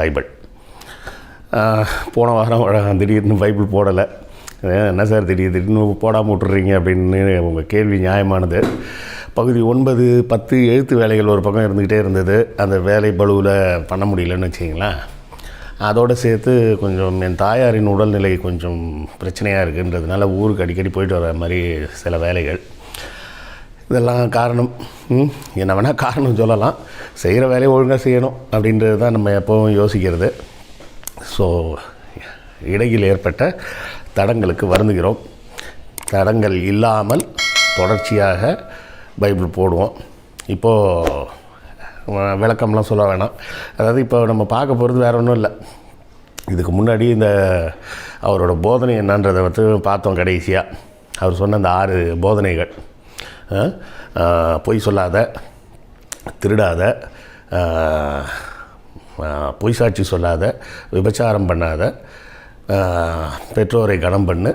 Bible. போன வாரம் திடீர்னு பைபிள் போடலை. என்ன சார் திடீர் திடீர்னு போடாமல் விட்டுறீங்க அப்படின்னு உங்கள் கேள்வி நியாயமானது. பகுதி ஒன்பது பத்து எழுத்து வேலைகள் ஒரு பக்கம் இருந்துக்கிட்டே இருந்தது. அந்த வேலை பலுவில் பண்ண முடியலன்னு வச்சிங்களேன் அதோடு சேர்த்து கொஞ்சம் என் தாயாரின் உடல்நிலை கொஞ்சம் பிரச்சனையாக இருக்குன்றதுனால ஊருக்கு அடிக்கடி போயிட்டு வர மாதிரி சில வேலைகள். இதெல்லாம் காரணம். என்ன வேணால் காரணம் சொல்லலாம். செய்கிற வேலையை ஒழுங்காக செய்யணும் அப்படின்றது தான் நம்ம எப்போவும் யோசிக்கிறது. ஸோ இடையில் ஏற்பட்ட தடங்களுக்கு வருந்துகிறோம். தடங்கள் இல்லாமல் தொடர்ச்சியாக பைபிள் போடுவோம். இப்போது வ- விளக்கம்லாம் சொல்ல வேணாம். அதாவது இப்போ நம்ம பார்க்க போகிறது வேற ஒன்றும் இல்லை. இதுக்கு முன்னாடி இந்த அவரோட போதனை என்னன்றதை வந்து பார்த்தோம் கடைசியாக அவர் சொன்ன அந்த ஆறு போதனைகள். பொய் சொல்லாத திருடாத பொய் சாட்சி சொல்லாத விபச்சாரம் பண்ணாத பெற்றோரை கனம் பண்ணு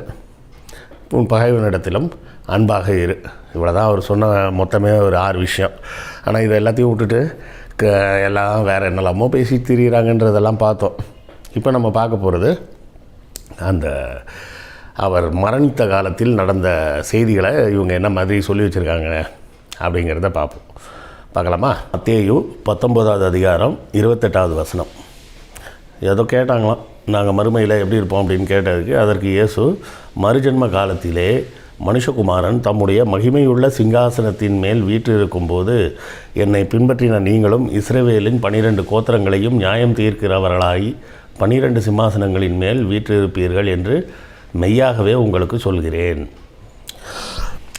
உன் பகைவனிடத்திலும் அன்பாக இரு. இவ்வளோ தான் அவர் சொன்ன மொத்தமே ஒரு ஆறு விஷயம். ஆனால் இதை எல்லாத்தையும் விட்டுட்டு க எல்லாம் வேறு என்னெல்லாமோ பேசி திரியிறாங்கன்றதெல்லாம் பார்த்தோம். இப்போ நம்ம பார்க்க போகிறது அந்த அவர் மரணித்த காலத்தில் நடந்த செய்திகளை இவங்க என்ன மாதிரி சொல்லி வச்சுருக்காங்க அப்படிங்கிறத பார்ப்போம். பார்க்கலாமா? மத்தேயு பத்தொம்போதாவது அதிகாரம் இருபத்தெட்டாவது வசனம். ஏதோ கேட்டாங்களாம் நாங்கள் மறுமையில் எப்படி இருப்போம்? அப்படின்னு கேட்டதுக்கு அதற்கு இயேசு மறுஜன்ம காலத்திலே மனுஷகுமாரன் தம்முடைய மகிமையுள்ள சிங்காசனத்தின் மேல் வீற்றிருக்கும்போது என்னை பின்பற்றின நீங்களும் இஸ்ரேவேலின் பனிரெண்டு கோத்திரங்களையும் நியாயம் தீர்க்கிறவர்களாய் பனிரெண்டு சிம்மாசனங்களின் மேல் வீற்றிருப்பீர்கள் என்று மெய்யாகவே உங்களுக்கு சொல்கிறேன்.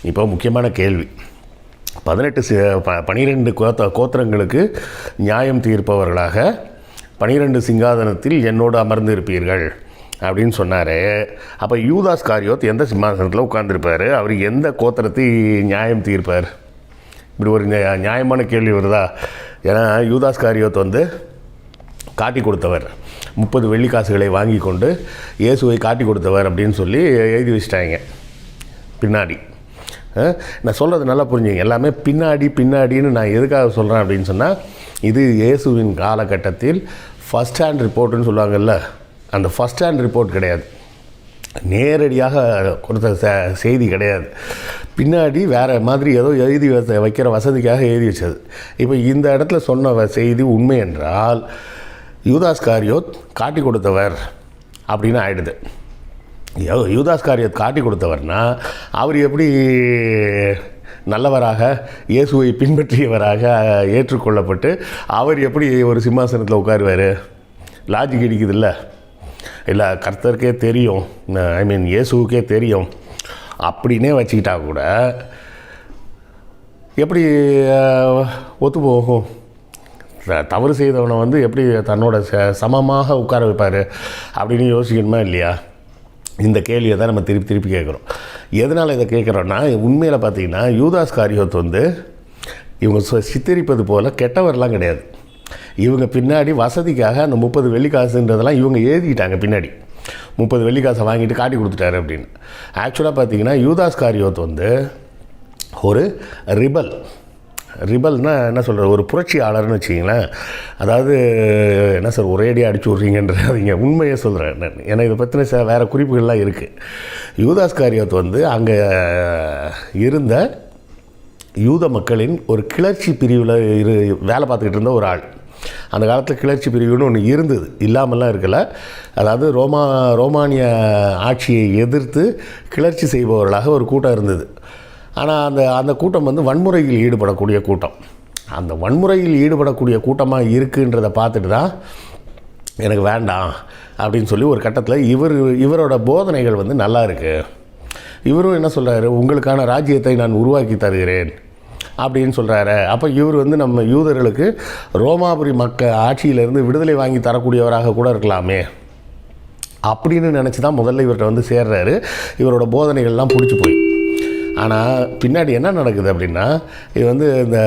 இப்போ முக்கியமான கேள்வி. பதினெட்டு பனிரெண்டு கோத்த கோத்திரங்களுக்கு நியாயம் தீர்ப்பவர்களாக பனிரெண்டு சிங்காதனத்தில் என்னோடு அமர்ந்து இருப்பீர்கள் அப்படின்னு சொன்னார். அப்போ யூதாஸ் காரியோத் எந்த சிம்மாசனத்தில் உட்காந்துருப்பார் அவர் எந்த கோத்திரத்தை நியாயம் தீர்ப்பார்? இப்படி ஒரு நியா- நியாயமான கேள்வி வருதா? ஏன்னா யூதாஸ் காரியோத் வந்து காட்டி கொடுத்தவர். முப்பது வெள்ளி காசுகளை வாங்கி கொண்டு இயேசுவை காட்டி கொடுத்தவர் அப்படின்னு சொல்லி எழுதி வச்சிட்டாங்க. பின்னாடி. நான் சொல்கிறது நல்லா புரிஞ்சுங்க. எல்லாமே பின்னாடி பின்னாடின்னு நான் எதுக்காக சொல்கிறேன் அப்படின்னு சொன்னால் இது இயேசுவின் காலகட்டத்தில் ஃபஸ்ட் ஹேண்ட் ரிப்போர்ட்டுன்னு சொல்லுவாங்கல்ல அந்த ஃபஸ்ட் ஹேண்ட் ரிப்போர்ட் கிடையாது. நேரடியாக கொடுத்த ச- செய்தி கிடையாது. பின்னாடி வேறு மாதிரி ஏதோ எழுதி வைக்கிற வசதிக்காக எழுதி வச்சது. இப்போ இந்த இடத்துல சொன்ன செய்தி உண்மை என்றால் யூதாஸ் காரியோத் காட்டி கொடுத்தவர் அப்படின்னு ஆயிடுது. யோ- யூதாஸ் காரியத் காட்டி கொடுத்தவர்னா அவர் எப்படி நல்லவராக இயேசுவை பின்பற்றியவராக ஏற்றுக்கொள்ளப்பட்டு அவர் எப்படி ஒரு சிம்மாசனத்தில் உட்காருவார்? லாஜிக் இடிக்குதுல்ல. இல்லை கர்த்தருக்கே தெரியும். ஐ மீன் இயேசுவுக்கே தெரியும். அப்படின்னே வச்சுக்கிட்டா கூட எப்படி ஒத்து போகும்? தவறு செய்தவனை வந்து எப்படி தன்னோட ச சமமாக உட்கார வைப்பார் அப்படின்னு யோசிக்கணுமா இல்லையா? இந்த கேள்வியை தான் நம்ம திருப்பி திருப்பி கேட்குறோம். எதனால் இதை கேட்குறோன்னா உண்மையில் பார்த்தீங்கன்னா யூதாஸ் காரியோத் வந்து இவங்க சித்தரிப்பது போல் கெட்டவர்லாம் கிடையாது. இவங்க பின்னாடி வசதிக்காக அந்த முப்பது வெள்ளிக்காசுன்றதெல்லாம் இவங்க எழுதிக்கிட்டாங்க பின்னாடி. முப்பது வெள்ளிக்காசை வாங்கிட்டு காட்டி கொடுத்துட்டாரு அப்படின்னு. ஆக்சுவலாக பார்த்தீங்கன்னா யூதாஸ் காரியோத் வந்து ஒரு ரிபல். ரிபல்னால் என்ன சொல்கிறது ஒரு புரட்சியாளர்னு வச்சிங்களேன் அதாவது என்ன சார் ஒரேடியாக அடிச்சு விட்றீங்கன்றீங்க. உண்மையை சொல்கிறேன் நான் ஏன்னா இதை பற்றின சில வேறு குறிப்புகள்லாம் இருக்குது யூதாஸ் காரியோத் வந்து அங்கே இருந்த யூத மக்களின் ஒரு கிளர்ச்சி பிரிவில் இரு வேலை பார்த்துக்கிட்டு இருந்த ஒரு ஆள். அந்த காலத்தில் கிளர்ச்சி பிரிவுன்னு ஒன்று இருந்தது. இல்லாமல்லாம் இருக்கல. அதாவது ரோமா ரோமானிய ஆட்சியை எதிர்த்து கிளர்ச்சி செய்பவர்களாக ஒரு கூட்டம் இருந்தது. ஆனால் அந்த அந்த கூட்டம் வந்து வன்முறையில் ஈடுபடக்கூடிய கூட்டம். அந்த வன்முறையில் ஈடுபடக்கூடிய கூட்டமாக இருக்குன்றதை பார்த்துட்டு தான் எனக்கு வேண்டாம் அப்படின்னு சொல்லி ஒரு கட்டத்தில் இவர் இவரோட போதனைகள் வந்து நல்லா இருக்குது இவரும் என்ன சொல்கிறாரு உங்களுக்கான ராஜ்யத்தை நான் உருவாக்கி தருகிறேன் அப்படின்னு சொல்கிறாரு அப்போ இவர் வந்து நம்ம யூதர்களுக்கு ரோமாபுரி மக்க ஆட்சியிலேருந்து விடுதலை வாங்கி தரக்கூடியவராக கூட இருக்கலாமே அப்படின்னு நினச்சி தான் முதல்ல இவர்கிட்ட வந்து சேர்றாரு. இவரோட போதனைகள்லாம் பிடிச்சி போய். ஆனால் பின்னாடி என்ன நடக்குது அப்படின்னா இது வந்து இந்த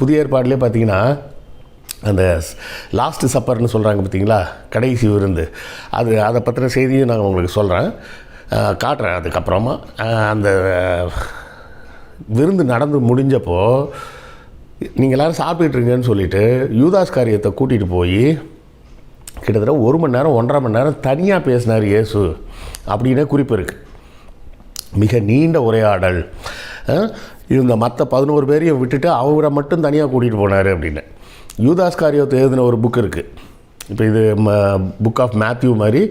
புதிய ஏற்பாட்டிலே பார்த்தீங்கன்னா அந்த லாஸ்ட் சப்பர்னு சொல்கிறாங்க பார்த்தீங்களா கடைசி விருந்து. அது அதை பற்றின செய்தியும் நான் உங்களுக்கு சொல்கிறேன் காட்டுறேன் அதுக்கப்புறமா. அந்த விருந்து நடந்து முடிஞ்சப்போ நீங்கள் எல்லோரும் சாப்பிட்டுருங்கன்னு சொல்லிட்டு யூதாஸ் காரியத்தை கூட்டிகிட்டு போய் கிட்டத்தட்ட ஒரு மணி நேரம் ஒன்றரை மணி நேரம் தனியாக பேசினார் இயேசு. அப்படின்னே குறிப்பு இருக்குது மிக நீண்ட உரையாடல். இந்த மற்ற பதினோரு பேரையும் விட்டுட்டு அவரை மட்டும் தனியாக கூட்டிகிட்டு போனார் அப்படின்னு. யூதாஸ் காரியத்தை எழுதின ஒரு புக் இருக்குது இப்போ இது புக் ஆஃப் மேத்யூ மாதிரி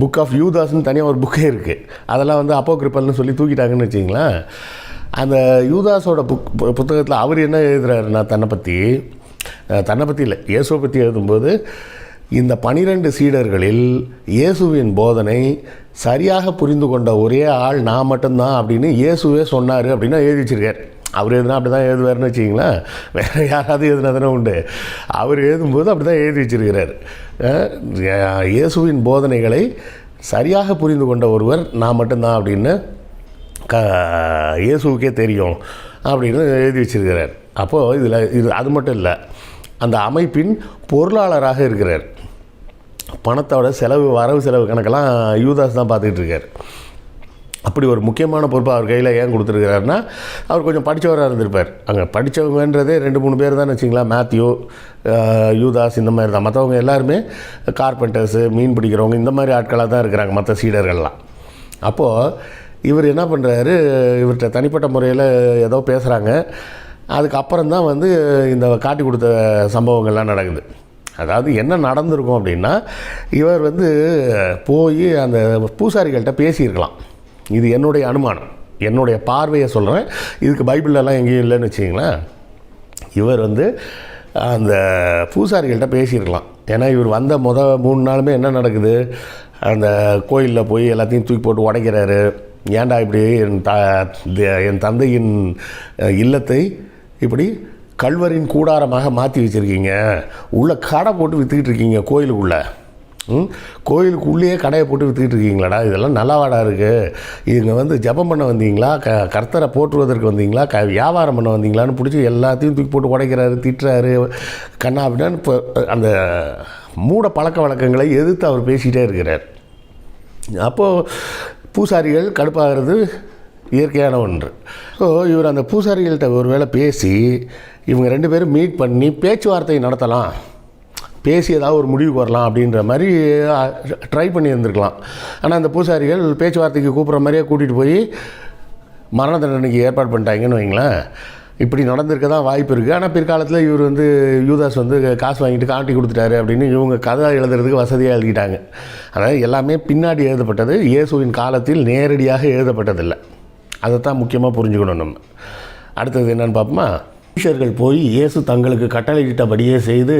புக் ஆஃப் யூதாஸ்னு தனியாக ஒரு புக்கே இருக்குது அதெல்லாம் வந்து அப்போ கிரிப்பல்னு சொல்லி தூக்கிட்டாங்கன்னு வச்சிங்களேன் அந்த யூதாஸோட புக் புத்தகத்தில் அவர் என்ன எழுதுறாருன்னா தன்னை பற்றி தன்னை பற்றி இல்லை இயேசுவை பற்றி எழுதும்போது இந்த பனிரெண்டு சீடர்களில் இயேசுவின் போதனை சரியாக புரிந்து கொண்ட ஒரே ஆள் நான் மட்டும்தான் அப்படின்னு இயேசுவே சொன்னார் அப்படின்னா எழுதி வச்சிருக்கார் அவர் எதுனா அப்படி தான் எழுதுவார்னு வச்சிங்களேன் வேறு யாராவது எதுனா உண்டு. அவர் எழுதும்போது அப்படி தான் எழுதி வச்சிருக்கிறார். இயேசுவின் போதனைகளை சரியாக புரிந்து கொண்ட ஒருவர் நான் மட்டும்தான் அப்படின்னு க இயேசுவுக்கே தெரியும் அப்படின்னு எழுதி வச்சிருக்கிறார். அப்போது இதில் இது அது மட்டும் இல்லை அந்த அமைப்பின் பொருளாளராக இருக்கிறார். பணத்தோட செலவு வரவு செலவு கணக்கெல்லாம் யூதாஸ் தான் பார்த்துக்கிட்டு இருக்கார். அப்படி ஒரு முக்கியமான பொறுப்பை அவர் கையில் ஏன் கொடுத்துருக்கிறாருன்னா அவர் கொஞ்சம் படித்தவராக இருந்திருப்பார். அங்கே படித்தவங்கன்றதே ரெண்டு மூணு பேர் தான் வச்சிங்களா மேத்யூ யூதாஸ் இந்த மாதிரி தான். மற்றவங்க எல்லாருமே கார்பெண்டர்ஸு மீன் பிடிக்கிறவங்க இந்த மாதிரி ஆட்களாக தான் இருக்கிறாங்க மற்ற சீடர்கள்லாம். அப்போது இவர் என்ன பண்ணுறாரு இவர்கிட்ட தனிப்பட்ட முறையில் ஏதோ பேசுகிறாங்க அதுக்கப்புறம் தான் வந்து இந்த காட்டி கொடுத்த சம்பவங்கள்லாம் நடக்குது. அதாவது என்ன நடந்திருக்கும் அப்படின்னா இவர் வந்து போய் அந்த பூசாரிகள்கிட்ட பேசியிருக்கலாம். இது என்னுடைய அனுமானம். என்னுடைய பார்வையை சொல்கிறேன் இதுக்கு பைபிளெல்லாம் எங்கேயும் இல்லைன்னு வச்சிங்களேன் இவர் வந்து அந்த பூசாரிகள்கிட்ட பேசியிருக்கலாம். ஏன்னா இவர் வந்த முத மூணு நாளுமே என்ன நடக்குது? அந்த கோயிலில் போய் எல்லாத்தையும் தூக்கி போட்டு உடைக்கிறாரு. ஏன்டா இப்படி என் த என் தந்தையின் இல்லத்தை இப்படி கல்வரின் கூடாரமாக மாற்றி வச்சுருக்கீங்க. உள்ளே கடை போட்டு விற்றுக்கிட்டு இருக்கீங்க கோயிலுக்குள்ளே. ம்? கோயிலுக்குள்ளேயே கடையை போட்டு விற்றுக்கிட்டு இருக்கீங்களாடா? இதெல்லாம் நல்லாவாடா இருக்குது இதுங்க வந்து ஜெபம் பண்ண வந்தீங்களா? க கர்த்தரை போற்றுவதற்கு வந்தீங்களா? க வியாபாரம் பண்ண வந்தீங்களான்னு பிடிச்சி எல்லாத்தையும் தூக்கி போட்டு உடைக்கிறாரு திட்டுறாரு. கண்ணா அப்படின்னா இப்போ அந்த மூட பழக்க வழக்கங்களை எதிர்த்து அவர் பேசிகிட்டே இருக்கிறார். அப்போது பூசாரிகள் கடுப்பாகிறது இயற்கையான ஒன்று. ஸோ இவர் அந்த பூசாரிகள்கிட்ட ஒரு வேளை பேசி இவங்க ரெண்டு பேரும் மீட் பண்ணி பேச்சுவார்த்தை நடத்தலாம். பேசி ஏதாவது ஒரு முடிவுக்கு வரலாம் அப்படின்ற மாதிரி ட்ரை பண்ணி இருந்திருக்கலாம். ஆனால் அந்த பூசாரிகள் பேச்சுவார்த்தைக்கு கூப்பிட்ற மாதிரியே கூட்டிகிட்டு போய் மரண தண்டனைக்கு ஏற்பாடு பண்ணிட்டாங்கன்னு வைங்களேன். இப்படி நடந்திருக்க தான் வாய்ப்பு இருக்குது ஆனால் பிற்காலத்தில் இவர் வந்து யூதாஸ் வந்து காசு வாங்கிட்டு காட்டி கொடுத்துட்டாரு அப்படின்னு இவங்க கதை எழுதுறதுக்கு வசதியாக எழுதிட்டாங்க. அதாவது எல்லாமே பின்னாடி எழுதப்பட்டது. இயேசுவின் காலத்தில் நேரடியாக எழுதப்பட்டதில்லை. அதைத்தான் முக்கியமாக புரிஞ்சுக்கணும் நம்ம. அடுத்தது என்னன்னு பார்ப்போமா? மனுஷர்கள் போய் இயேசு தங்களுக்கு கட்டளையிட்டபடியே செய்து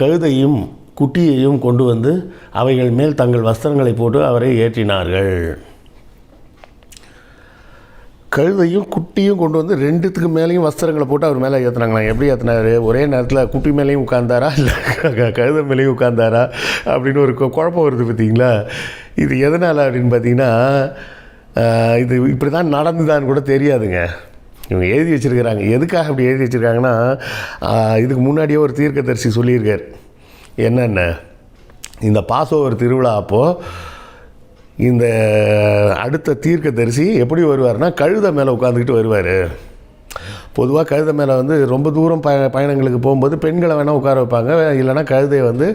கழுதையும் குட்டியையும் கொண்டு வந்து அவைகள் மேல் தங்கள் வஸ்திரங்களை போட்டு அவரை ஏற்றினார்கள். கழுதையும் குட்டியும் கொண்டு வந்து ரெண்டுத்துக்கு மேலேயும் வஸ்திரங்களை போட்டு அவர் மேலே ஏற்றுனாங்களாம் எப்படி ஏற்றினாரு ஒரே நேரத்தில் குட்டி மேலேயும் உட்கார்ந்தாரா? இல்லை கழுதை மேலேயும் உட்கார்ந்தாரா? அப்படின்னு ஒரு குழப்பம் வருது பார்த்தீங்களா இது எதனால் அப்படின்னு பார்த்தீங்கன்னா இது இப்படி தான் நடந்துதான்னு கூட தெரியாதுங்க. இவங்க எழுதி வச்சுருக்கிறாங்க. எதுக்காக அப்படி எழுதி வச்சுருக்காங்கன்னா இதுக்கு முன்னாடியே ஒரு தீர்க்கதரிசி சொல்லியிருக்கார். என்னென்ன? இந்த பாசோவர் திருவிழா அப்போது இந்த அடுத்த தீர்க்கதரிசி எப்படி வருவார்னா கழுத மேலே உட்காந்துக்கிட்டு வருவார். பொதுவாக கழுதை மேலே வந்து ரொம்ப தூரம் ப பயணங்களுக்கு போகும்போது பெண்களை வேணால் உட்கார வைப்பாங்க. இல்லைன்னா கழுதையை வந்து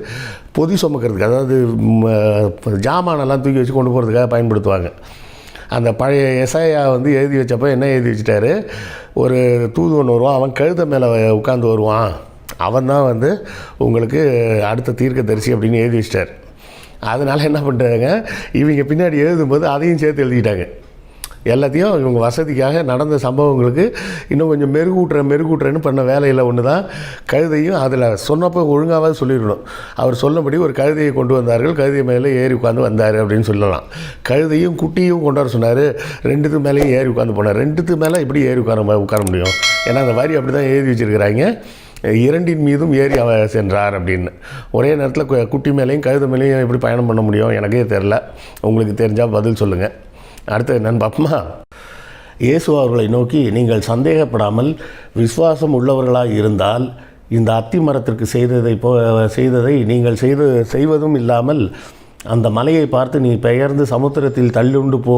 பொதி சுமக்கிறதுக்கு அதாவது ஜாமானெல்லாம் தூக்கி வச்சு கொண்டு போகிறதுக்காக பயன்படுத்துவாங்க. அந்த பழைய எஸ்ஐயா வந்து எழுதி வச்சப்போ என்ன எழுதி வச்சுட்டாரு? ஒரு தூதுவன் வருவான் அவன் கழுதை மேலே உட்காந்து வருவான். அவன் தான் வந்து உங்களுக்கு அடுத்த தீர்க்க தரிசி அப்படின்னு எழுதி வச்சிட்டார். அதனால் என்ன பண்ணுறாங்க இவங்க பின்னாடி எழுதும்போது அதையும் சேர்த்து எழுதிட்டாங்க. எல்லாத்தையும் இவங்க வசதிக்காக நடந்த சம்பவங்களுக்கு இன்னும் கொஞ்சம் மெருகூட்டுற மெருகூட்டுறேன்னு பண்ண வேலையில் ஒன்று தான் கழுதையும் அதில் சொன்னப்போ ஒழுங்காவது சொல்லிடணும். அவர் சொன்னபடி ஒரு கழுதையை கொண்டு வந்தார்கள். கழுதை மேலே ஏறி உட்காந்து வந்தார் அப்படின்னு சொல்லலாம். கழுதையும் குட்டியும் கொண்டு வர சொன்னார். ரெண்டுத்து மேலேயும் ஏறி உட்காந்து போனார். ரெண்டுத்து மேலே எப்படி ஏறி உட்கார உட்கார முடியும்? ஏன்னா அந்த வரி அப்படி தான் எழுதி வச்சுருக்கிறாங்க. இரண்டின் மீதும் ஏறி அவ சென்றார் அப்படின்னு. ஒரே நேரத்தில் கு- குட்டி மேலேயும் கழுத மேலேயும் எப்படி பயணம் பண்ண முடியும்? எனக்கே தெரில உங்களுக்கு தெரிஞ்சால் பதில் சொல்லுங்கள் அடுத்து என்னன்னு பார்ப்போமா? இயேசு அவர்களை நோக்கி நீங்கள் சந்தேகப்படாமல் விசுவாசம் உள்ளவர்களாக இருந்தால் இந்த அத்தி மரத்திற்கு செய்ததை போ செய்ததை நீங்கள் செய்து செய்வதும் இல்லாமல் அந்த மலையை பார்த்து நீ பெயர்ந்து சமுத்திரத்தில் தள்ளுண்டு போ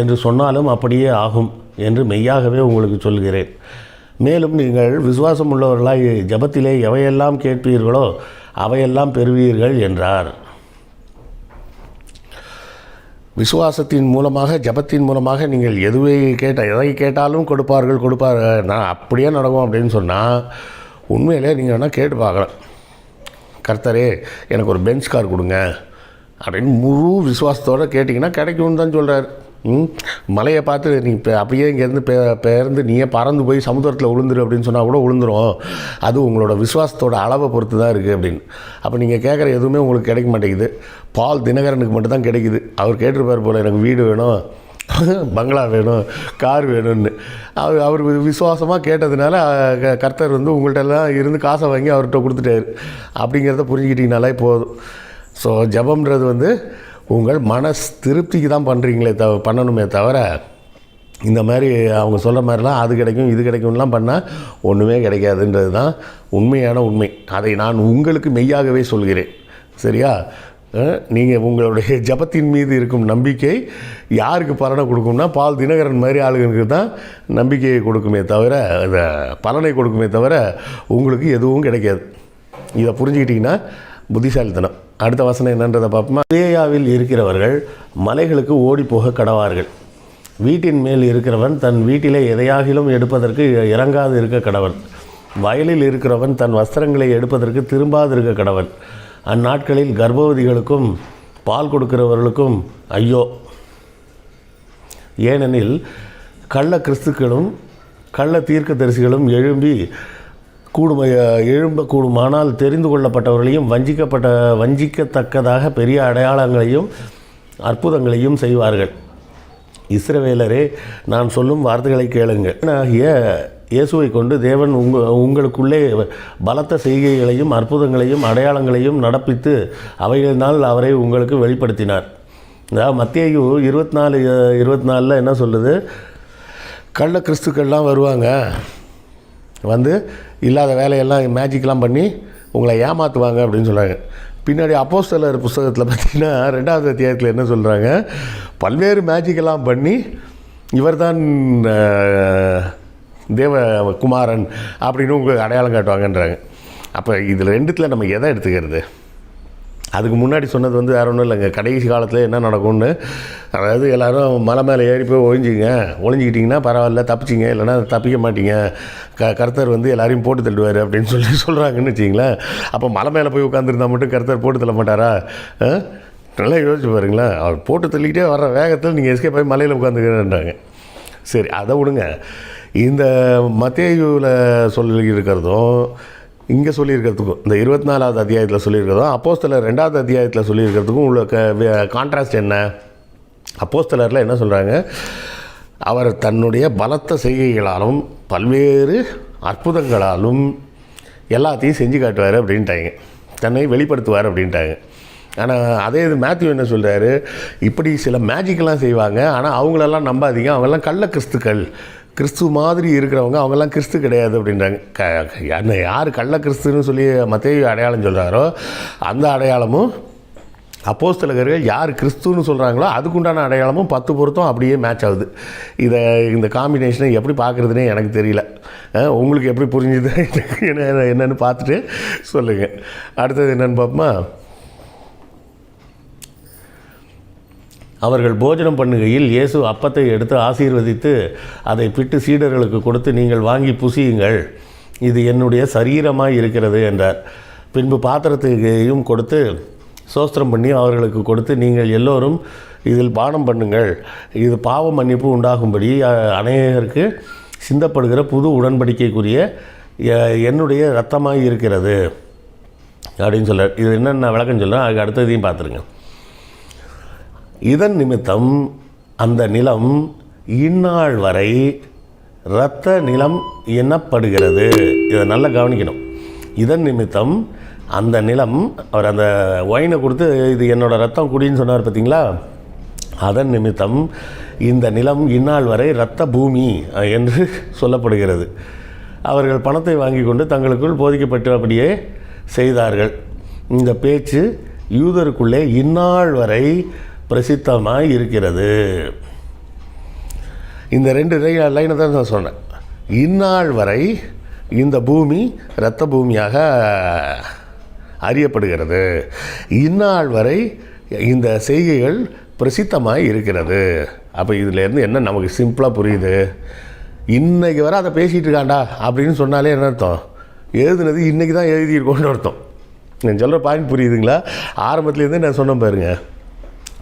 என்று சொன்னாலும் அப்படியே ஆகும் என்று மெய்யாகவே உங்களுக்கு சொல்கிறேன். மேலும் நீங்கள் விசுவாசம் உள்ளவர்களாய் ஜெபத்திலே எவையெல்லாம் கேட்பீர்களோ அவையெல்லாம் பெறுவீர்கள் என்றார். விசுவாசத்தின் மூலமாக ஜபத்தின் மூலமாக நீங்கள் எதுவை கேட்டால் எதை கேட்டாலும் கொடுப்பார்கள் கொடுப்பார். நான் அப்படியே நடக்கும் அப்படின்னு சொன்னால் உண்மையிலே நீங்கள் வேணால் கேட்டு பார்க்கலாம். கர்த்தரே எனக்கு ஒரு பெஞ்ச் கார் கொடுங்க அப்படின்னு முழு விசுவாசத்தோடு கேட்டிங்கன்னா கிடைக்கும்னு தான் சொல்கிறார் மலையை பார்த்து நீ இப்போ அப்படியே இங்கேருந்து பெ பெயர்ந்து நீயே பறந்து போய் சமுத்திரத்தில் விழுந்துரு அப்படின்னு சொன்னால் கூட விழுந்துரும் அது உங்களோட விசுவாசத்தோட அளவை பொறுத்து தான் இருக்குது அப்படின்னு. அப்போ நீங்கள் கேட்குற எதுவுமே உங்களுக்கு கிடைக்க மாட்டேங்குது. பால் தினகரனுக்கு மட்டும்தான் கிடைக்குது. அவர் கேட்டிருப்பார் போல் எனக்கு வீடு வேணும் பங்களா வேணும் கார் வேணும்னு. அவர் அவர் விசுவாசமாக கேட்டதுனால க- கர்த்தர் வந்து உங்கள்கிட்ட எல்லாம் இருந்து காசை வாங்கி அவர்கிட்ட கொடுத்துட்டாரு. அப்படிங்கிறத புரிஞ்சுக்கிட்டீங்கனாலே போதும். ஸோ ஜபம்ன்றது வந்து உங்கள் மனஸ் திருப்திக்கு தான் பண்ணுறீங்களே தவ பண்ணணுமே தவிர இந்த மாதிரி அவங்க சொல்கிற மாதிரிலாம் அது கிடைக்கும் இது கிடைக்கும்லாம் பண்ணால் ஒன்றுமே கிடைக்காதுன்றது தான் உண்மையான உண்மை. அதை நான் உங்களுக்கு மெய்யாகவே சொல்கிறேன். சரியா? நீங்கள் உங்களுடைய ஜபத்தின் மீது இருக்கும் நம்பிக்கை யாருக்கு பலனை கொடுக்கும்னா பால் தினகரன் மாதிரி ஆளுகளுக்கு தான் நம்பிக்கையை கொடுக்குமே தவிர அதை பலனை கொடுக்குமே தவிர உங்களுக்கு எதுவும் கிடைக்காது. இதை புரிஞ்சுக்கிட்டிங்கன்னா புத்திசாலித்தனம். அடுத்த வசனம் என்னன்றதை பார்ப்போமா? தேயாவில் இருக்கிறவர்கள் மலைகளுக்கு ஓடி போக கடவார்கள். வீட்டின் மேல் இருக்கிறவன் தன் வீட்டிலே எதையாகிலும் எடுப்பதற்கு இறங்காது இருக்க கடவன். வயலில் இருக்கிறவன் தன் வஸ்திரங்களை எடுப்பதற்கு திரும்பாது இருக்க கடவன். அந்நாட்களில் கர்ப்பவதிகளுக்கும் பால் கொடுக்கிறவர்களுக்கும் ஐயோ! ஏனெனில் கள்ள கிறிஸ்துக்களும் கள்ள தீர்க்க தரிசிகளும் எழும்பி கூடும் எழும்ப கூடுமானால் தெரிந்து கொள்ளப்பட்டவர்களையும் வஞ்சிக்கப்பட்ட வஞ்சிக்கத்தக்கதாக பெரிய அடையாளங்களையும் அற்புதங்களையும் செய்வார்கள். இஸ்ரவேலரே நான் சொல்லும் வார்த்தைகளை கேளுங்கள். ஆகிய இயேசுவை கொண்டு தேவன் உங்க உங்களுக்குள்ளே பலத்த செய்கைகளையும் அற்புதங்களையும் அடையாளங்களையும் நடப்பித்து அவைகளினால் அவரை உங்களுக்கு வெளிப்படுத்தினார். அதாவது மத்தியு இருபத்தி நாலு இருபத்தி நாலில் என்ன சொல்லுது? கள்ள கிறிஸ்துக்கள்லாம் வருவாங்க. வந்து இல்லாத வேலையெல்லாம் மேஜிக்லாம் பண்ணி உங்களை ஏமாற்றுவாங்க அப்படின்னு சொல்கிறாங்க பின்னாடி அப்போஸ்தலர் புஸ்தகத்தில் பார்த்தீங்கன்னா ரெண்டாவது அத்தியாயத்தில் என்ன சொல்கிறாங்க பல்வேறு மேஜிக்கெல்லாம் பண்ணி இவர்தான் தான் தேவ குமாரன் அப்படின்னு உங்களுக்கு அடையாளம் காட்டுவாங்கன்றாங்க. அப்போ இதில் ரெண்டுத்தில் நம்ம எதை எடுத்துக்கிறது? அதுக்கு முன்னாடி சொன்னது வந்து வேறு ஒன்றும் இல்லைங்க கடைசி காலத்தில் என்ன நடக்கும்னு அதாவது எல்லோரும் மலை மேலே ஏறி போய் ஒழிஞ்சிங்க ஒழிஞ்சிக்கிட்டிங்கன்னா பரவாயில்ல தப்பிச்சிங்க. இல்லைன்னா தப்பிக்க மாட்டீங்க. க கர்த்தர் வந்து எல்லாரையும் போட்டு தள்ளுவார் அப்படின்னு சொல்லி சொல்கிறாங்கன்னு வச்சிங்களேன் அப்போ மலை மேலே போய் உட்காந்துருந்தா மட்டும் கர்த்தர் போட்டு தள்ள மாட்டாரா? ஆ? நல்லா யோசிச்சு பாருங்களேன். அவர் போட்டு தள்ளிக்கிட்டே வர்ற வேகத்தில் நீங்கள் எஸ்கே போய் மலையில் உட்காந்துக்கிறேன்றாங்க சரி அதை விடுங்க. இந்த மத்தியூவில் சொல்லி இருக்கிறதும் இங்கே சொல்லியிருக்கிறதுக்கும் இந்த இருபத்தி நாலாவது அத்தியாயத்தில் சொல்லியிருக்கிறதும் அப்போஸ்தலர் ரெண்டாவது அத்தியாயத்தில் சொல்லியிருக்கிறதுக்கும் உள்ள கான்ட்ராஸ்ட் என்ன? அப்போஸ்தலரில் என்ன சொல்கிறாங்க அவர் தன்னுடைய பலத்த செய்கைகளாலும் பல்வேறு அற்புதங்களாலும் எல்லாத்தையும் செஞ்சு காட்டுவார் அப்படின்ட்டாங்க. தன்னை வெளிப்படுத்துவார் அப்படின்ட்டாங்க. ஆனால் அதே இது மேத்யூ என்ன சொல்கிறாரு இப்படி சில மேஜிக்கெல்லாம் செய்வாங்க ஆனால் அவங்களெல்லாம் நம்பாதீங்க அவங்கெல்லாம் கள்ள கிறிஸ்துக்கள். கிறிஸ்து மாதிரி இருக்கிறவங்க அவங்கெல்லாம் கிறிஸ்து கிடையாது அப்படின்றாங்க. க என்ன யார் கள்ள கிறிஸ்துன்னு சொல்லி மத்தேயு அடையாளம் சொல்கிறாரோ அந்த அடையாளமும் அப்போஸ்தலகர்கள் யார் கிறிஸ்துன்னு சொல்கிறாங்களோ அதுக்குண்டான அடையாளமும் பத்து பொருத்தம் அப்படியே மேட்ச் ஆகுது. இதை இந்த காம்பினேஷனை எப்படி பார்க்குறதுனே எனக்கு தெரியல. உங்களுக்கு எப்படி புரிஞ்சுது? என்ன என்னென்னு பார்த்துட்டு சொல்லுங்கள் அடுத்தது என்னென்னு பார்ப்போமா? அவர்கள் போஜனம் பண்ணுகையில் இயேசு அப்பத்தை எடுத்து ஆசீர்வதித்து அதை பிட்டு சீடர்களுக்கு கொடுத்து நீங்கள் வாங்கி புசியுங்கள். இது என்னுடைய சரீரமாக இருக்கிறது என்றார். பின்பு பாத்திரத்தையும் கொடுத்து சோஸ்திரம் பண்ணி அவர்களுக்கு கொடுத்து நீங்கள் எல்லோரும் இதில் பானம் பண்ணுங்கள். இது பாவ மன்னிப்பு உண்டாகும்படி அநேகருக்கு சிந்தப்படுகிற புது உடன்படிக்கைக்குரிய என்னுடைய ரத்தமாக இருக்கிறது. அப்படின்னு சொல்கிறார் இது என்னென்ன விளக்கம் சொல்கிறேன் அதுக்கு அடுத்ததையும் பார்த்துருங்க. இதன் நிமித்தம் அந்த நிலம் இந்நாள் வரை இரத்த நிலம் எனப்படுகிறது இதை நல்லா கவனிக்கணும். இதன் நிமித்தம் அந்த நிலம் அவர் அந்த ஒயினை கொடுத்து இது என்னோட ரத்தம் குடின்னு சொன்னார் பார்த்தீங்களா? அதன் நிமித்தம் இந்த நிலம் இந்நாள் வரை இரத்த பூமி என்று சொல்லப்படுகிறது. அவர்கள் பணத்தை வாங்கி கொண்டு தங்களுக்குள் போதிக்கப்பட்டபடியே செய்தார்கள். இந்த பேச்சு யூதருக்குள்ளே இந்நாள் வரை பிரசித்தமாக இருக்கிறது. இந்த ரெண்டு லைனை தான் நான் சொன்னேன். இந்நாள் வரை இந்த பூமி இரத்த பூமியாக அறியப்படுகிறது. இந்நாள் வரை இந்த செய்கைகள் பிரசித்தமாக இருக்கிறது. அப்போ இதுலேருந்து என்ன நமக்கு சிம்பிளாக புரியுது? இன்றைக்கி வர அதை பேசிகிட்டு இருக்காண்டா அப்படின்னு சொன்னாலே என்ன அர்த்தம்? எழுதுனது இன்றைக்கி தான் எழுதியிருக்கோன்னு அர்த்தம். நான் சொல்கிற பாயிண்ட் புரியுதுங்களா? ஆரம்பத்துலேருந்து நான் சொன்னேன் பாருங்கள்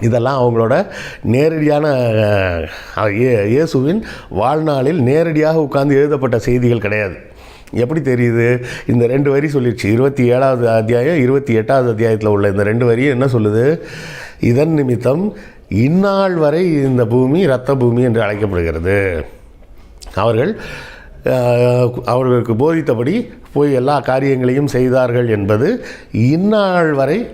இதெல்லாம் அவங்களோட நேரடியான இயே- இயேசுவின் வாழ்நாளில் நேரடியாக உட்கார்ந்து எழுதப்பட்ட செய்திகள் கிடையாது. எப்படி தெரியுது? இந்த ரெண்டு வரி சொல்லிடுச்சு இருபத்தி ஏழாவது அத்தியாயம் இருபத்தி எட்டாவது அத்தியாயத்தில் உள்ள இந்த ரெண்டு வரியும் என்ன சொல்லுது? இதன் நிமித்தம் இந்நாள் வரை இந்த பூமி இரத்த பூமி என்று அழைக்கப்படுகிறது. அவர்கள் அவர்களுக்கு போதித்தபடி போய் எல்லா காரியங்களையும் செய்தார்கள் என்பது இந்நாள் வரை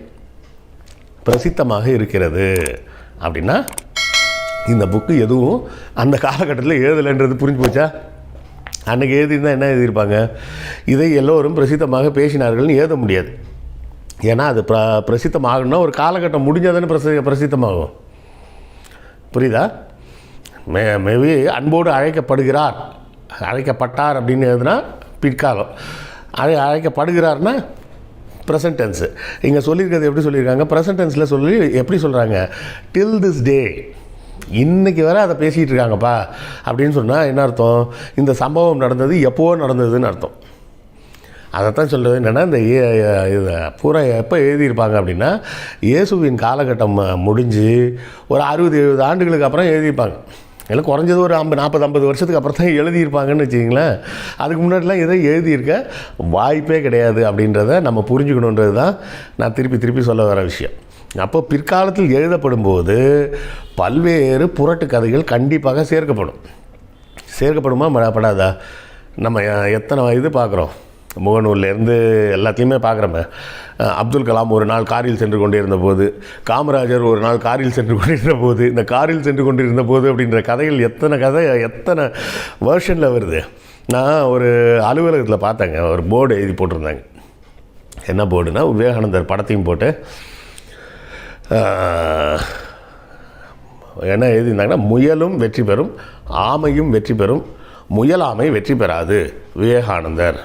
பிரசித்தமாக இருக்கிறது. அப்படின்னா இந்த புக்கு எதுவும் அந்த காலகட்டத்தில் எழுதலைன்றது புரிஞ்சு போச்சா? அன்றைக்கி எழுதியிருந்தால் என்ன எழுதியிருப்பாங்க? இதை எல்லோரும் பிரசித்தமாக பேசினார்கள்னு எழுத முடியாது. ஏன்னா அது பிர பிரசித்தமாகணும்னா ஒரு காலகட்டம் முடிஞ்சாதானே பிரசி பிரசித்தமாகும். புரியுதா? மே மேபி அன்போடு அழைக்கப்படுகிறார். அழைக்கப்பட்டார் அப்படின்னு எழுதுனா பிற்காலம். அழை அழைக்கப்படுகிறார்னா ப்ரெசன்ட் டென்ஸு இங்கே சொல்லியிருக்கிறது எப்படி சொல்லியிருக்காங்க? ப்ரெசன்ட் டென்ஸில் சொல்லி எப்படி சொல்கிறாங்க டில் திஸ் டே இன்றைக்கி வர அதை பேசிகிட்டு இருக்காங்கப்பா. அப்படின்னு சொன்னால் என்ன அர்த்தம்? இந்த சம்பவம் நடந்தது எப்போவோ நடந்ததுன்னு அர்த்தம். அதைத்தான் சொல்கிறது என்னென்னா இந்த ஏ- பூரா எப்போ எழுதியிருப்பாங்க அப்படின்னா இயேசுவின் காலகட்டம் முடிஞ்சு ஒரு அறுபது எழுபது ஆண்டுகளுக்கு அப்புறம் எழுதியிருப்பாங்க. எல்லாம் குறைஞ்சது ஒரு ஐம்பது நாற்பது ஐம்பது வருஷத்துக்கு அப்புறம் தான் எழுதியிருப்பாங்கன்னு வச்சிங்களேன் அதுக்கு முன்னாடிலாம் எதை எழுதியிருக்க? வாய்ப்பே கிடையாது அப்படின்றத நம்ம புரிஞ்சுக்கணுன்றது தான் நான் திருப்பி திருப்பி சொல்ல வர விஷயம். அப்போ பிற்காலத்தில் எழுதப்படும்போது பல்வேறு புரட்டு கதைகள் கண்டிப்பாக சேர்க்கப்படும். சேர்க்கப்படுமா படாதா? நம்ம எத்தனை இது பார்க்குறோம்? முகநூல்லேருந்து எல்லாத்தையுமே பார்க்குறோமே அப்துல் கலாம் ஒரு நாள் காரில் சென்று கொண்டிருந்த போது காமராஜர் ஒரு நாள் காரில் சென்று கொண்டிருந்த போது இந்த காரில் சென்று கொண்டிருந்த போது அப்படின்ற கதைகள் எத்தனை கதை எத்தனை வேர்ஷனில் வருது? நான் ஒரு அலுவலகத்தில் பார்த்தேங்க ஒரு போர்டு எழுதி போட்டிருந்தாங்க. என்ன போர்டுனா விவேகானந்தர் படத்தையும் போட்டு என்ன எழுதியிருந்தாங்கன்னா முயலும் வெற்றி பெறும் ஆமையும் வெற்றி பெறும் முயலாமை வெற்றி பெறாது விவேகானந்தர்.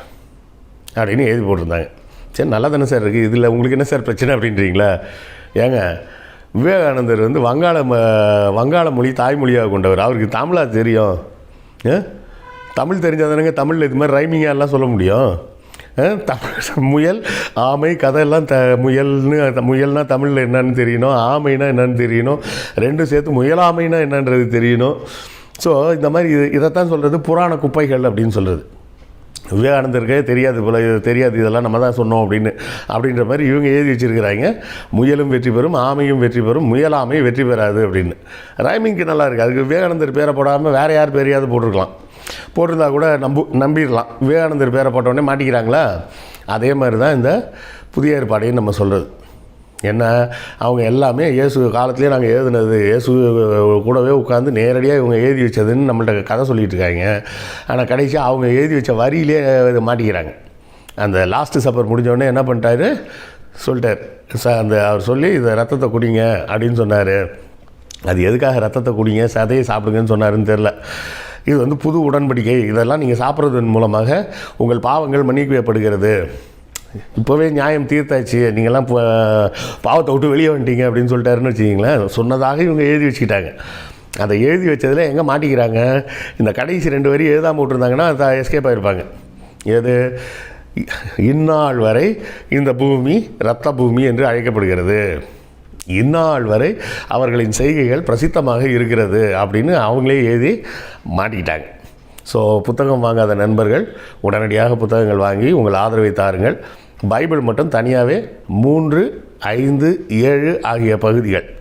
அப்படின்னு எழுதி போட்டிருந்தாங்க. சரி நல்லா தானே சார் இருக்குது இதில் உங்களுக்கு என்ன சார் பிரச்சனை அப்படின்றீங்களா? ஏங்க விவேகானந்தர் வந்து வங்காள ம- வங்காள மொழி தாய்மொழியாக கொண்டவர். அவருக்கு தமிழாக தெரியும். தமிழ் தமிழ் தெரிஞ்சாதானங்க தமிழில் இது மாதிரி ரைமிங்காக எல்லாம் சொல்ல முடியும். ஆ? தமிழ் முயல் ஆமை கதையெல்லாம் த முயல்னு முயல்னால் தமிழில் என்னன்னு தெரியணும். ஆமைனா என்னன்னு தெரியணும். ரெண்டும் சேர்த்து முயலாமைனா என்னன்றது தெரியணும். ஸோ இந்த மாதிரி இது இதைத்தான் சொல்கிறது புராண குப்பைகள் அப்படின்னு சொல்கிறது விவேகானந்தருக்கே தெரியாது போல இது தெரியாது இதெல்லாம் நம்ம தான் சொன்னோம் அப்படின்னு. அப்படின்ற மாதிரி இவங்க எழுதி வச்சிருக்கிறாங்க. முயலும் வெற்றி பெறும் ஆமையும் வெற்றி பெறும் முயலாமை வெற்றி பெறாது அப்படின்னு. ரைமிங்க்கு நல்லா இருக்குது அதுக்கு விவேகானந்தர் பேரை போடாமல் வேறு யார் பேரையாவது போட்டிருக்கலாம். போட்டிருந்தா கூட நம்பு நம்பிடலாம். விவேகானந்தர் பேரை போட்டோடனே மாட்டிக்கிறாங்களா? அதே மாதிரி தான் இந்த புதிய ஏற்பாடையும் நம்ம சொல்கிறது ஏன்னா அவங்க எல்லாமே இயேசு காலத்துலேயே நாங்கள் எழுதுனது. இயேசு கூடவே உட்காந்து நேரடியாக இவங்க எழுதி வச்சதுன்னு நம்மள்ட்ட கதை சொல்லிகிட்டு இருக்காங்க. ஆனால் கடைசியாக அவங்க எழுதி வச்ச வரியிலே இதை மாட்டிக்கிறாங்க. அந்த லாஸ்ட்டு சப்பர் முடிஞ்சோடனே என்ன பண்ணிட்டாரு? சொல்லிட்டார். ச அந்த அவர் சொல்லி இதை ரத்தத்தை குடிங்க அப்படின்னு சொன்னார். அது எதுக்காக ரத்தத்தை குடிங்க? சதையை சாப்பிடுங்கன்னு சொன்னாருன்னு தெரில இது வந்து புது உடன்படிக்கை. இதெல்லாம் நீங்கள் சாப்பிட்றதன் மூலமாக உங்கள் பாவங்கள் மன்னிக்கப்படுகிறது. இப்போவே நியாயம் தீர்த்தாச்சு. நீங்கள்லாம் இப்போ பாவத்தை விட்டு வெளியே வந்துட்டீங்க அப்படின்னு சொல்லிட்டாருன்னு வச்சுக்கிங்களேன். சொன்னதாக இவங்க எழுதி வச்சுக்கிட்டாங்க. அதை எழுதி வச்சதில் எங்கே மாட்டிக்கிறாங்க? இந்த கடைசி ரெண்டு வரி எழுதாம விட்டுருந்தாங்கன்னா அதை எஸ்கேப் ஆகிருப்பாங்க எது? இந்நாள் வரை இந்த பூமி ரத்த பூமி என்று அழைக்கப்படுகிறது. இந்நாள் வரை அவர்களின் செய்கைகள் பிரசித்தமாக இருக்கிறது அப்படின்னு அவங்களே எழுதி மாட்டிக்கிட்டாங்க. ஸோ புத்தகம் வாங்காத நண்பர்கள் உடனடியாக புத்தகங்கள் வாங்கி உங்கள் ஆதரவை தாருங்கள். பைபிள் மட்டும் தனியாகவே மூன்று ஐந்து ஏழு ஆகிய பகுதிகள்.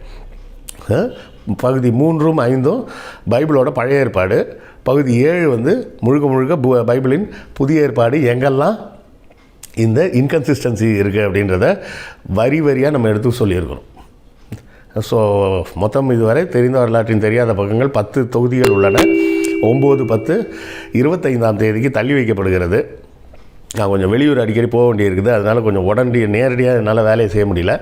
பகுதி மூன்றும் ஐந்தும் பைபிளோட பழைய ஏற்பாடு. பகுதி ஏழு வந்து முழுக்க முழுக்க பு- பைபிளின் புதிய ஏற்பாடு. எங்கெல்லாம் இந்த இன்கன்சிஸ்டன்சி இருக்குது அப்படின்றத வரி வரியாக நம்ம எடுத்து சொல்லியிருக்கிறோம் ஸோ மொத்தம் இதுவரை தெரிந்த வரலாற்றின் தெரியாத பக்கங்கள் பத்து தொகுதிகள் உள்ளன. ஒம்பது பத்து இருபத்தைந்தாம் தேதிக்கு தள்ளி வைக்கப்படுகிறது. நான் கொஞ்சம் வெளியூர் அடிக்கடி போக வேண்டியிருக்குது. அதனால் கொஞ்சம் உடனடி நேரடியாக என்னால் வேலையை செய்ய முடியல.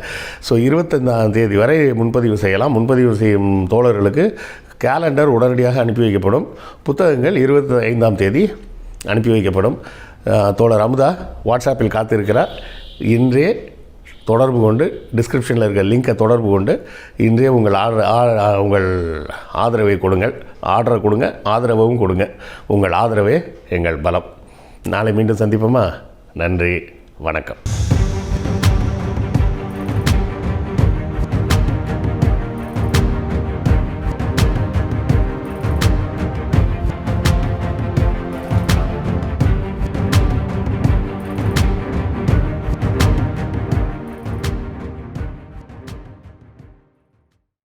ஸோ இருபத்தைந்தாம் தேதி வரை முன்பதிவு செய்யலாம். முன்பதிவு செய்யும் தோழர்களுக்கு கேலண்டர் உடனடியாக அனுப்பி வைக்கப்படும். புத்தகங்கள் இருபத்தி ஐந்தாம் தேதி அனுப்பி வைக்கப்படும். தோழர் அமுதா வாட்ஸ்அப்பில் காத்திருக்கிறார். இன்றே தொடர்பு கொண்டு டிஸ்கிரிப்ஷனில் இருக்க லிங்கை தொடர்பு கொண்டு இன்றே உங்கள் ஆர்டர் ஆ- உங்கள் ஆதரவை கொடுங்கள். ஆர்டரை கொடுங்க ஆதரவும் கொடுங்க. உங்கள் ஆதரவே எங்கள் பலம். நாளை மீண்டும் சந்திப்போமா? நன்றி வணக்கம்.